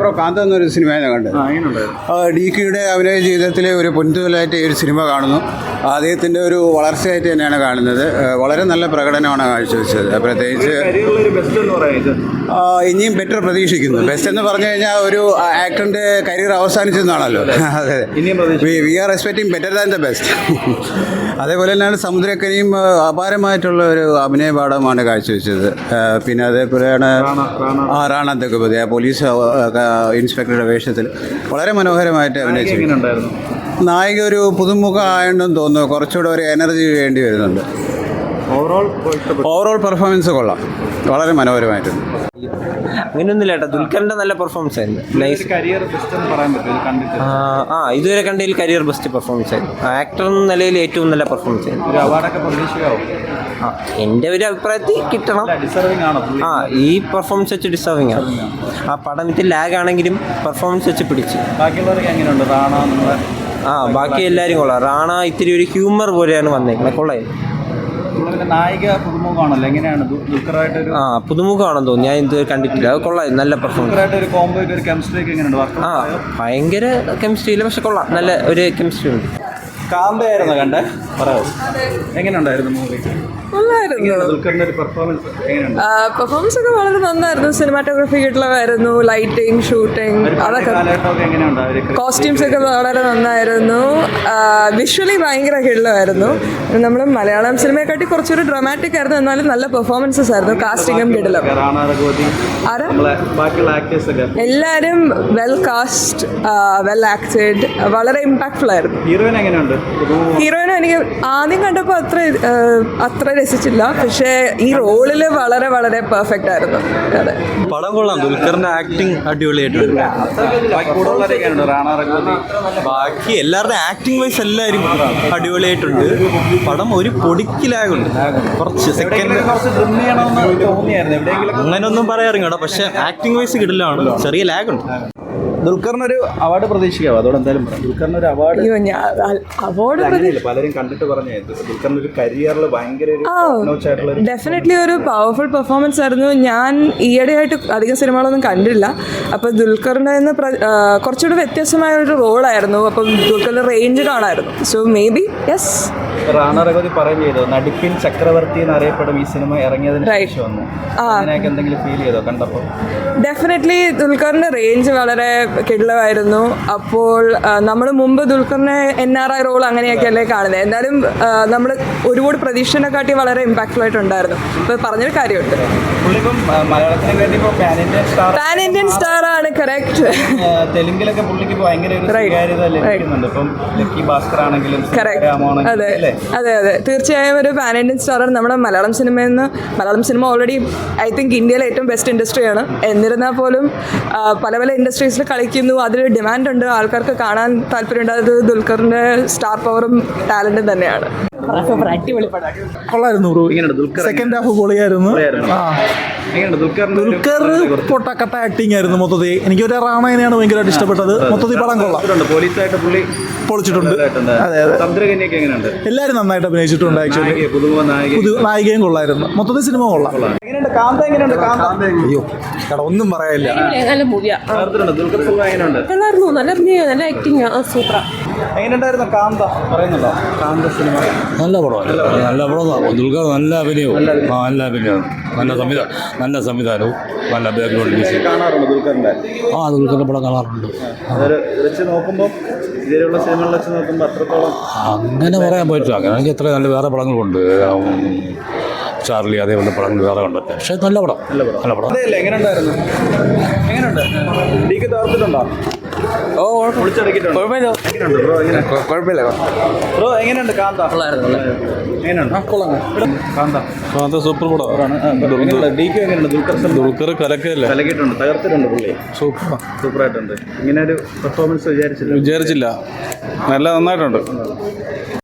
Bro കാന്ത എന്നൊരു cinema ഞാൻ കണ്ടത് ഡി കെയുടെ അഭിനയ ജീവിതത്തിലെ ഒരു പൊൻതുതലായിട്ട് ഈ ഒരു സിനിമ കാണുന്നു. അദ്ദേഹത്തിന്റെ ഒരു വളർച്ചയായിട്ട് തന്നെയാണ് കാണുന്നത്. വളരെ നല്ല പ്രകടനമാണ് കാഴ്ചവെച്ചത് പ്രത്യേകിച്ച് ഇനിയും ബെറ്റർ പ്രതീക്ഷിക്കുന്നു. ബെസ്റ്റ് എന്ന് പറഞ്ഞു കഴിഞ്ഞാൽ ഒരു ആക്ടറിന്റെ കരിയർ അവസാനിച്ചെന്നാണല്ലോ. അതെ. We are expecting better than the best അതേപോലെ തന്നെയാണ് സമുദ്രക്കനിയും അപാരമായിട്ടുള്ള ഒരു അഭിനയ പാഠമാണ് കാഴ്ചവെച്ചത്. പിന്നെ അതേപോലെയാണ് ആ റാണ ദഗുപതി ആ പോലീസ് ഇൻസ്പെക്ടറുടെ വേഷത്തിൽ വളരെ മനോഹരമായിട്ട് അഭിനയിച്ചു. എങ്ങനെയുണ്ടായിരുന്നു? നായിക ഒരു പുതുമുഖ ആയതുകൊണ്ടെന്ന് തോന്നുന്നു. കുറച്ചുകൂടെ ഒരു എനർജി വേണ്ടി വരുന്നുണ്ട്. ഓവറോൾ ഓവറോൾ പെർഫോമൻസ് കൊള്ളാം. വളരെ മനോഹരമായിട്ടുണ്ട്. അങ്ങനെയൊന്നുമില്ല കേട്ടോ. ദുൽഖറിന്റെ നല്ല പെർഫോമൻസ് ആയിരുന്നു. നൈസ് കരിയർ ബെസ്റ്റ് എന്ന് പറയാൻ പറ്റും ആ ഇതുവരെ കണ്ടതിൽ കരിയർ ബെസ്റ്റ് പെർഫോമൻസ് ആയിരുന്നു. ആക്ടർ എന്ന നിലയിൽ ഏറ്റവും നല്ല പെർഫോമൻസ് ആയിരുന്നു. ഒരു അവാർഡൊക്കെ ആ എന്റെ ഒരു അഭിപ്രായത്തിൽ കിട്ടണം. ഡിസർവിംഗ് ആണോ? പുള്ളി? ആ ഈ പെർഫോമൻസ് വെച്ച് ഡിസർവിങ് ആണ്. ആ പടം ഇത് ലാഗ് ആണെങ്കിലും പെർഫോമൻസ് വെച്ച് പിടിച്ച്. ബാക്കിയുള്ളവരൊക്കെ എങ്ങനെയുണ്ട്? റാണ നമ്മളെ ആ ബാക്കി എല്ലാവരും കൊള്ളാം. റാണ ഇത്തിരി ഒരു ഹ്യൂമർ പോലെയാണ് വന്നേക്കുന്നത്. കൊള്ളായിരുന്നു നായിക പുതുമുഖമാണല്ലോ. എങ്ങനെയാണ്? ദുൽഖറായിട്ടൊരു ആ പുതുമുഖമാണെന്ന് തോന്നുന്നു. ഞാൻ ഇതുവരെ കണ്ടിട്ടില്ല. അത് കൊള്ളാം. നല്ല പെർഫോമൻസ് ഒരു കോംബോ ഒരു കെമിസ്ട്രി ഒക്കെ എങ്ങനെയുണ്ട്? ആ ഭയങ്കര കെമിസ്ട്രി ഇല്ല. പക്ഷെ കൊള്ളാം. നല്ല ഒരു കെമിസ്ട്രി ഉണ്ട്. കാമ്പയായിരുന്നു കണ്ടേ? പറയാമോ എങ്ങനെയുണ്ടായിരുന്നു മൂവി പെർഫോമൻസ് ഒക്കെ വളരെ നന്നായിരുന്നു. സിനിമാറ്റോഗ്രഫി കിട്ടുള്ളതായിരുന്നു ലൈറ്റിംഗ് ഷൂട്ടിംഗ് അതൊക്കെ കോസ്റ്റ്യൂംസ് ഒക്കെ വളരെ നന്നായിരുന്നു. വിഷ്വലി ഭയങ്കര കിടലമായിരുന്നു നമ്മൾ മലയാളം സിനിമയെക്കാട്ടി കുറച്ചൊരു ഡ്രമാറ്റിക് ആയിരുന്നു. എന്നാലും നല്ല പെർഫോമൻസസ് ആയിരുന്നു. കാസ്റ്റിംഗും കിടലും. എല്ലാരും എല്ലാവരും വെൽ കാസ്റ്റ് വെൽ ആക്ടഡ് വളരെ ഇമ്പാക്ട്ഫുൾ ആയിരുന്നു. ഹീറോയിൻ എനിക്ക് ആദ്യം കണ്ടപ്പോൾ അത്ര അത്ര രസിച്ചില്ല പക്ഷേ ഈ റോളിൽ വളരെ വളരെ പെർഫെക്റ്റ് ആയിരുന്നു. അതെ. പടം കൊള്ളാം. ദുൽഖറിന്റെ ആക്ടിങ് അടിപൊളിയായിട്ടുണ്ട്. ബാക്കി എല്ലാവരുടെ ആക്ടിങ് വൈസ് എല്ലാവരും അടിപൊളിയായിട്ടുണ്ട്. പടം ഒരു പൊടിക്കിലാകുണ്ട് കുറച്ച് സെക്കൻഡ് അങ്ങനെയൊന്നും പറയാറുണ്ട് പക്ഷെ ആക്ടിങ് വൈസ് കിടിലാണ്. ചെറിയ ലാഗുണ്ട് ദുൽഖറിനൊരു അവാർഡ് പ്രതീക്ഷിക്കാം അതോടെ എന്തായാലും പറയാം. ദുൽഖറിന് ഒരു അവാർഡ് അയ്യോ ഞാൻ അവാർഡ് അങ്ങനെയില്ല. പലരും കണ്ടിട്ട് പറഞ്ഞു ദുൽഖറിന്റെ കരിയറിൽ ഭയങ്കര ഒരു top-notch ആയിട്ടുള്ള ഒരു ഡെഫിനറ്റ്ലി ഒരു പവർഫുൾ പെർഫോമൻസ് ആയിരുന്നു. ഞാൻ ഈയിടെയായിട്ട് അധികം സിനിമകളൊന്നും കണ്ടില്ല അപ്പോൾ ദുൽഖറിന്റെ നിന്ന് കുറച്ചുകൂടി വ്യത്യസ്തമായ ഒരു റോളായിരുന്നു അപ്പം ദുൽഖറിന്റെ range കാണായിരുന്നു. So maybe yes Rana Raghupathi പറയും ചെയ്തു. നടിപ്പിൻ ചക്രവർത്തി എന്നറിയപ്പെടും ഈ സിനിമ ഇറങ്ങിയതിന് Right. ശേഷം വന്നു അങ്ങനെയൊക്കെ എന്തെങ്കിലും ഫീൽ ചെയ്തോ കണ്ടപ്പോൾ ഡെഫിനറ്റ്ലി ദുൽഖറിന്റെ റേഞ്ച് വളരെ കിടിലമായിരുന്നു. അപ്പോൾ നമ്മൾ മുമ്പ് ദുൽഖറിനെ എൻ ആർ ഐ റോൾ അങ്ങനെയൊക്കെയല്ലേ കാണുന്നത് എന്നാലും നമ്മൾ ഒരുപാട് പ്രതീക്ഷനെക്കാട്ടി വളരെ ഇമ്പാക്റ്റ്ഫുൾ ആയിട്ടുണ്ടായിരുന്നു. അപ്പോൾ പറഞ്ഞൊരു കാര്യമുണ്ട്. പുള്ളിപ്പം മലയാളത്തിന് വേണ്ടി ഇപ്പോൾ pan Indian star pan Indian star ആണ് കറക്റ്റ് തെലുങ്കിലൊക്കെ പുള്ളിക്ക് ഭയങ്കര ഒരു. സ്വീകാര്യത ലഭിക്കുന്നുണ്ട്. ഇപ്പം ലക്കി ഭാസ്കർ ആണെങ്കിലും അതെ അതെ അതെ. തീർച്ചയായും ഒരു പാൻ ഇന്ത്യൻ സ്റ്റാറാണ് നമ്മുടെ മലയാളം സിനിമ നിന്ന് Malayalam cinema already I think ഇന്ത്യയിലെ ഏറ്റവും ബെസ്റ്റ് ഇൻഡസ്ട്രിയാണ് എന്നിരുന്നാൽ പോലും പല പല ഇൻഡസ്ട്രീസിൽ കളിക്കുന്നു. അതിലൊരു ഡിമാൻഡ് ഉണ്ട്. ആൾക്കാർക്ക് കാണാൻ താല്പര്യമുണ്ട് അത് ദുൽഖറിന്റെ സ്റ്റാർ പവറും ടാലന്റും തന്നെയാണ്. കൊള്ളായിരുന്നു ബ്രോ. Second half പൊളിയായിരുന്നു. ആ. ദുൽഖർ പൊട്ടക്കട്ട ആക്ടിങ് ആയിരുന്നു മൊത്തത്തിൽ. എനിക്ക് ഒരു റാണേനെയാണ് ഭയങ്കരമായിട്ട് ഇഷ്ടപ്പെട്ടത്. മൊത്തത്തിൽ പടം കൊള്ളാം. പോലീസായിട്ട് പുള്ളി പൊളിച്ചിട്ടുണ്ട്. അതെ അതെ. എല്ലാവരും നന്നായിട്ട് അഭിനയിച്ചിട്ടുണ്ട് ആക്ച്വലി പുതു നായികയും. കൊള്ളായിരുന്നു. മൊത്തത്തിൽ സിനിമ കൊള്ളാം. എങ്ങനെയുണ്ട്? കാന്ത എങ്ങനെയുണ്ട്? കാന്ത? അയ്യോ എടാ ഒന്നും പറയാനില്ല. നല്ല മൂവിയാ. നല്ലായിരുന്നു നല്ല അഭിനയം നല്ല ആക്ടിങ് സൂപ്പറാ എങ്ങനെയുണ്ടായിരുന്നു കാന്ത? പറയുന്നുണ്ടോ? കാന്ത സിനിമ? നല്ല പടമാണ് നല്ല പടം. ദുൽഖർ നല്ല അഭിനയവും. ആ നല്ല അഭിനയവും. നല്ല സംവിധാനം നല്ല സംവിധാനവും. നല്ല ബാക്ക്ഗ്രൗണ്ട് മ്യൂസിക് ദുൽഖറിന്റെ? ആ ദുൽഖറിന്റെ പടം കാണാറുണ്ട്. അതൊരു വെച്ച് നോക്കുമ്പോൾ ഇതുവരെയുള്ള സിനിമകൾ വെച്ച് നോക്കുമ്പോൾ അത്രത്തോളം അങ്ങനെ പറയാൻ പറ്റും അങ്ങനെ എനിക്ക് എത്ര നല്ല വേറെ പടങ്ങളുണ്ട്. ഉം, അതേ വന്ന പടങ്ങൾ വേറെ കണ്ടിട്ട് പക്ഷേ നല്ല പടം. നല്ല പടം. അതെയല്ലേ എങ്ങനെയുണ്ടായിരുന്നു? എങ്ങനെയുണ്ട്? ഡിക്ക് തോർത്തിട്ടുണ്ടോ? ഓ ബ്രോ എങ്ങനെ? കുഴപ്പമില്ല ബ്രോ എങ്ങനെയുണ്ട് കാന്ത? സൂപ്പർ പടം. ദുൽഖർ കലക്കല്ലേ കലക്കിയിട്ടുണ്ട്. തകർത്തിട്ടുണ്ട് പുള്ളി. സൂപ്പർ സൂപ്പറായിട്ടുണ്ട്. ഇങ്ങനെ ഒരു പെർഫോമൻസ് വിചാരിച്ചില്ല. വിചാരിച്ചില്ല. നല്ല നന്നായിട്ടുണ്ട്.